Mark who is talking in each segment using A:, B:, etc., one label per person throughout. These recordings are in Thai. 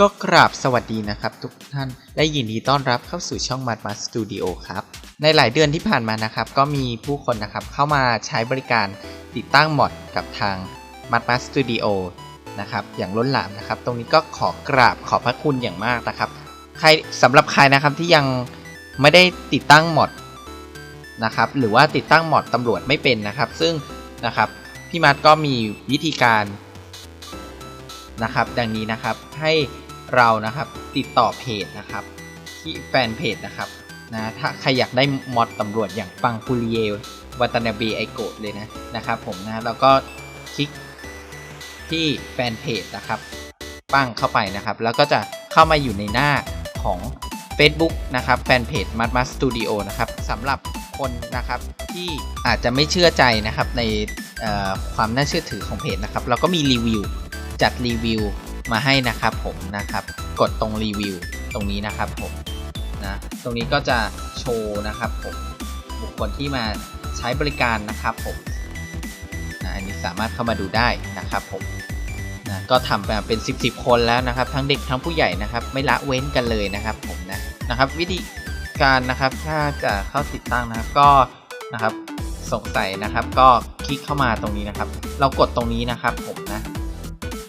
A: ก็กราบสวัสดีนะครับทุกท่านและยินดีต้อนรับเข้าสู่ช่อง m a d m a Studio ครับ ในหลายเดือนที่ผ่านมานะครับ ก็มีผู้คนนะครับเข้ามาใช้บริการติดตั้งมอดกับทาง m a d m a Studio นะครับอย่างล้นหลามนะครับ ตรงนี้ก็ขอกราบขอบพระคุณอย่างมากนะครับ ใครสำหรับใครนะครับที่ยังไม่ได้ติดตั้งมอดนะครับหรือว่าติดตั้งมอดตำรวจไม่เป็นนะครับ ซึ่งนะครับพี่มัดก็มีวิธีการนะครับ ดังนี้นะครับให้ เรานะครับติดต่อเพจนะครับ ที่แฟนเพจนะครับนะถ้าใครอยากได้มอดตำรวจอย่างปังคูริเยวัตนาเบไอโกะเลยนะนะครับผมนะแล้วก็คลิกที่แฟนเพจนะครับปั้งเข้าไปนะครับ แล้วก็จะเข้ามาอยู่ในหน้าของ Facebook นะครับแฟนเพจ m a d m a Studio นะครับสำหรับคนนะครับที่อาจจะไม่เชื่อใจนะครับในความน่าเชื่อถือของเพจนะครับ เราก็มีรีวิวจัดรีวิว มาให้นะครับผมนะครับ กดตรงรีวิวตรงนี้นะครับผมนะตรงนี้ก็จะโชว์นะครับผมบุคคลที่มาใช้บริการนะครับผมนะอันนี้สามารถเข้ามาดูได้นะครับผมนะก็ทำมาเป็น 10บสคนแล้วนะครับ ทั้งเด็กทั้งผู้ใหญ่นะครับ ไม่ละเว้นกันเลยนะครับผมนะนะครับ วิธีการนะครับถ้าจะเข้าติดตั้งนะครับก็นะครับสงสัยนะครับ ก็คลิกเข้ามาตรงนี้นะครับ เรากดตรงนี้นะครับผมนะ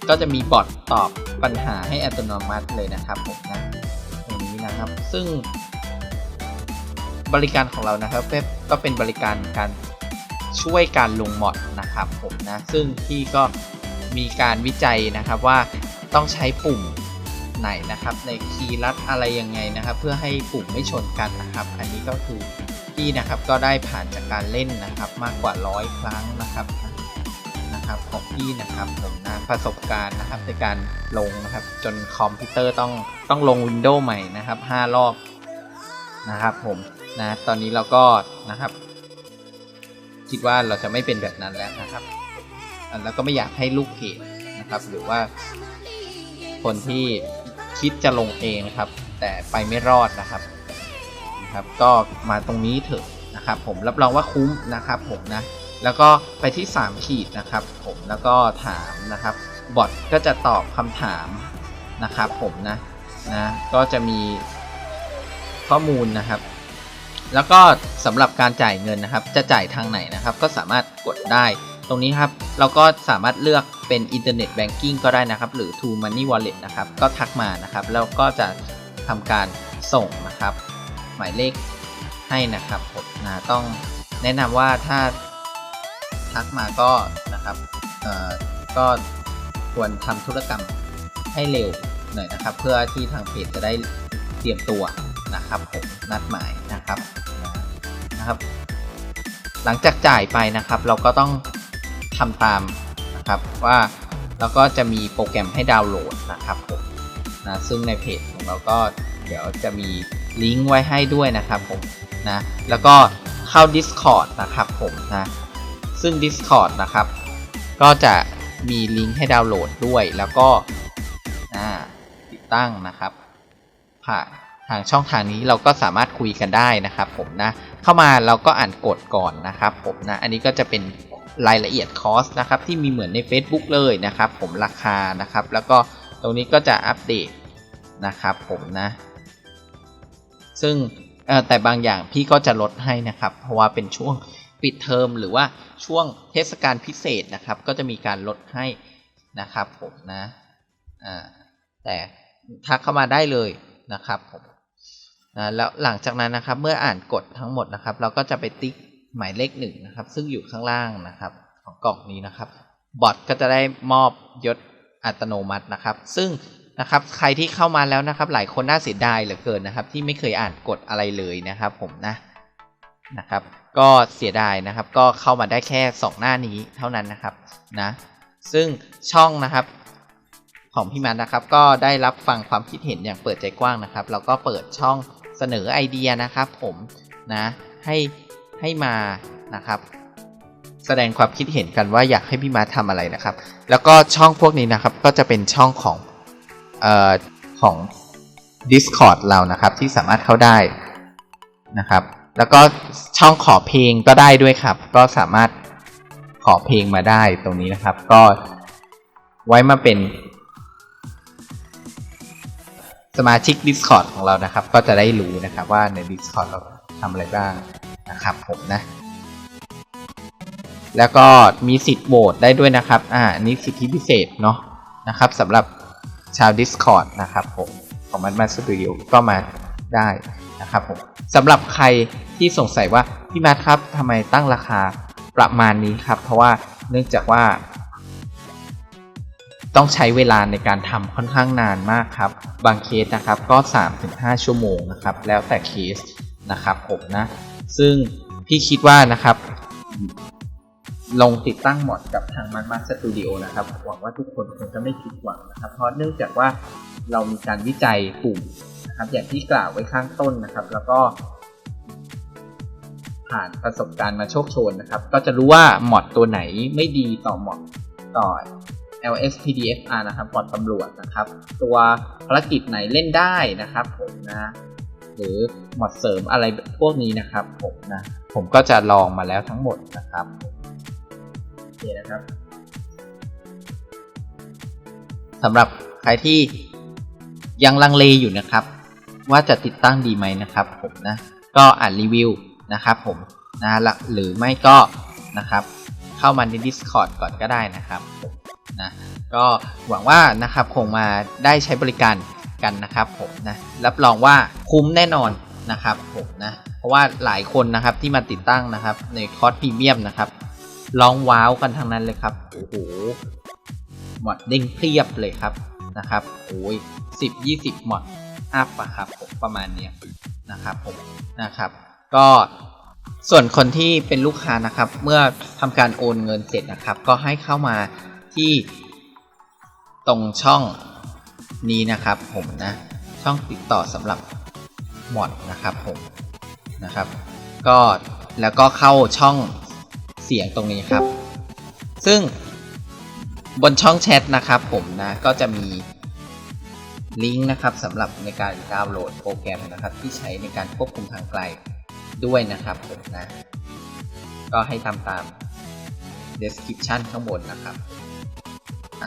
A: ก็จะมีบอทตอบปัญหาให้อัตโนมัติเลยนะครับผมนะตรงนี้นะครับซึ่ง บริการของเรานะครับก็ก็เป็นบริการการช่วยการลงมอดนะครับผมนะซึ่งที่ก็มีการวิจัยนะครับว่าต้องใช้ปุ่มไหนนะครับ ในคีย์ลัดอะไรยังไงนะครับ เพื่อให้ปุ่มไม่ชนกันนะครับ อันนี้ก็คือที่นะครับก็ได้ผ่านจากการเล่นนะครับมากกว่าร้อยครั้งนะครับ นะครับของพี่นะครับผมนะประสบการณ์นะครับในการลงนะครับ จนคอมพิวเตอร์ต้องต้องลง Windows ใหม่นะครับ 5 รอบนะครับผมนะตอนนี้เราก็นะครับ คิดว่าเราจะไม่เป็นแบบนั้นแล้วนะครับแล้วก็ไม่อยากให้ลูกเพจนะครับหรือว่า คนที่คิดจะลงเองนะครับ แต่ไปไม่รอดนะครับนะครับ ก็มาตรงนี้เถอะนะครับ ผมรับรองว่าคุ้มนะครับ ผมนะ แล้วก็ไปที่ 3 ขีดนะครับ ผมแล้วก็ถามนะครับ บอทก็จะตอบคำถามนะครับผมนะนะก็จะมีข้อมูลนะครับ แล้วก็สำหรับการจ่ายเงินนะครับ จะจ่ายทางไหนนะครับ ก็สามารถกดได้ตรงนี้ครับ เราก็สามารถเลือกเป็นอินเทอร์เน็ตแบงกิ้งก็ได้นะครับ หรือ True Money Wallet นะครับ ก็ทักมานะครับ แล้วก็จะทำการส่งนะครับ หมายเลขให้นะครับผมนะต้องแนะนำว่าถ้า ทักมาก็นะครับก็ควรทำธุรกรรมให้เร็วหน่อยนะครับ เพื่อที่ทางเพจจะได้เตรียมตัวนะครับผมนัดหมายนะครับนะครับ หลังจากจ่ายไปนะครับ เราก็ต้องทำตามนะครับว่าเราก็จะมีโปรแกรมให้ดาวน์โหลดนะครับผมนะซึ่งในเพจของเราก็เดี๋ยวจะมีลิงก์ไว้ให้ด้วยนะครับผมนะแล้วก็เข้า Discord นะครับผมนะ ซึ่ง Discord นะครับ ก็จะมีลิงก์ให้ดาวน์โหลดด้วย แล้วก็ติดตั้งนะครับ ผ่านทางช่องทางนี้เราก็สามารถคุยกันได้นะครับ ผมนะ เข้ามาเราก็อ่านกฎก่อนนะครับ ผมนะ อันนี้ก็จะเป็นรายละเอียดคอสนะครับที่มีเหมือนใน Facebook เลยนะครับ ผมราคานะครับ แล้วก็ตรงนี้ก็จะอัปเดตนะครับ ผมนะ ซึ่งแต่บางอย่างพี่ก็จะลดให้นะครับ เพราะว่าเป็นช่วง ปิดเทอมหรือว่าช่วงเทศกาลพิเศษนะครับ ก็จะมีการลดให้นะครับผมนะอ่าแต่ทักเข้ามาได้เลยนะครับผมนะแล้วหลังจากนั้นนะครับ เมื่ออ่านกฎทั้งหมดนะครับ เราก็จะไปติ๊กหมายเลขหนึ่งนะครับ ซึ่งอยู่ข้างล่างนะครับ ของกล่องนี้นะครับ บอทก็จะได้มอบยศอัตโนมัตินะครับ ซึ่งนะครับใครที่เข้ามาแล้วนะครับ หลายคนน่าเสียดายเหลือเกินนะครับ ที่ไม่เคยอ่านกฎอะไรเลยนะครับ ผมนะ นะครับ ก็เสียดายนะครับ ก็เข้ามาได้แค่ 2 หน้านี้เท่านั้นนะครับนะ ซึ่งช่องนะครับ ของพี่มันนะครับ ก็ได้รับฟังความคิดเห็นอย่างเปิดใจกว้างนะครับเราก็เปิดช่องเสนอไอเดียนะครับ ผมนะให้ให้มานะครับแสดงความคิดเห็นกันว่าอยากให้พี่มาทำอะไรนะครับ แล้วก็ช่องพวกนี้นะครับก็จะเป็นช่องของเอ่อของ Discord เรานะครับที่สามารถเข้าได้นะครับ แล้วก็ช่องขอเพลงก็ได้ด้วยครับ ก็สามารถขอเพลงมาได้ตรงนี้นะครับ ก็ไว้มาเป็น สมาชิก Discord ของเรานะครับ ก็จะได้รู้นะครับว่าใน Discord เราทำอะไรบ้างนะครับผมนะ แล้วก็มีสิทธิ์โหวตได้ด้วยนะครับ อ่าอันนี้สิทธิพิเศษเนาะนะครับสำหรับชาว Discord นะครับผมของมันมาสตูดิโอก็มาได้นะครับผม สำหรับใครที่สงสัยว่าพี่มาร์ทครับทำไมตั้งราคาประมาณนี้ครับ เพราะว่าเนื่องจากว่า ต้องใช้เวลาในการทำค่อนข้างนานมากครับ บางเคสนะครับก็ 3-5 ชั่วโมงนะครับ แล้วแต่เคสนะครับผมนะ ซึ่งพี่คิดว่านะครับ ลงติดตั้งหมดกับทางมันมาสตูดิโอนะครับ หวังว่าทุกคนคงจะไม่ผิดหวังนะครับ เพราะเนื่องจากว่าเรามีการวิจัยปุ่ม นะครับ อย่างที่กล่าวไว้ข้างต้นนะครับ แล้วก็ ผ่านประสบการณ์มาโชคโชนนะครับ ก็จะรู้ว่าหมอดตัวไหนไม่ดีต่อหมอดต่อ LSPDFR นะครับบอดตำรวจนะครับ ตัวภารกิจไหนเล่นได้นะครับ ผมนะ หรือหมอดเสริมอะไรพวกนี้นะครับ ผมนะ ผมก็จะลองมาแล้วทั้งหมดนะครับโอเคนะครับสำหรับใครที่ยังลังเลอยู่นะครับ ว่าจะติดตั้งดีไหมนะครับผมนะก็อ่านรีวิวนะครับผมนะหรือไม่ก็นะครับเข้ามาใน Discord ก่อนก็ได้นะครับนะก็หวังว่านะครับคงมาได้ใช้บริการกันนะครับผมนะรับรองว่าคุ้มแน่นอนนะครับผมนะเพราะว่าหลายคนนะครับที่มาติดตั้งนะครับในคอร์สพรีเมียมนะครับร้องว้าวกันทั้งนั้นเลยครับโอ้โหหมดเด้งเพียบเลยครับนะครับโอ้ยสิบยี่สิบหมด อัพอะครับผมประมาณเนี้ยนะครับผมนะครับ ก็ส่วนคนที่เป็นลูกค้านะครับ เมื่อทำการโอนเงินเสร็จนะครับ ก็ให้เข้ามาที่ตรงช่องนี้นะครับ ผมนะช่องติดต่อสำหรับหมอดนะครับผมนะครับ ก็แล้วก็เข้าช่องเสียงตรงนี้ครับ ซึ่งบนช่องแชทนะครับผมนะก็จะมี ลิงก์นะครับสำหรับในการดาวน์โหลดโปรแกรมนะครับ ที่ใช้ในการควบคุมทางไกลด้วยนะครับผมนะ ก็ให้ทำตาม description ข้างบนนะครับ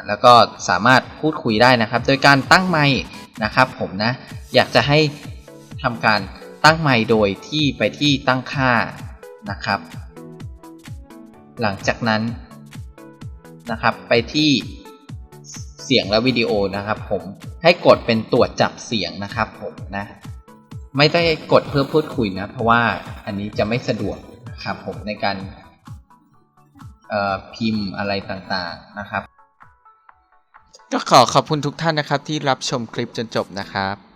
A: แล้วก็สามารถพูดคุยได้นะครับ โดยการตั้งไมค์นะครับผมนะ อยากจะให้ทำการตั้งไมค์โดยที่ไปที่ตั้งค่านะครับ หลังจากนั้นนะครับไปที่เสียงและวิดีโอนะครับผม ให้กดเป็นตรวจจับเสียงนะครับผมนะ ไม่ได้กดเพื่อพูดคุยนะ เพราะว่าอันนี้จะไม่สะดวกนะครับผมในการพิมพ์อะไรต่างๆนะครับ ก็ขอขอบคุณทุกท่านนะครับที่รับชมคลิปจนจบนะครับ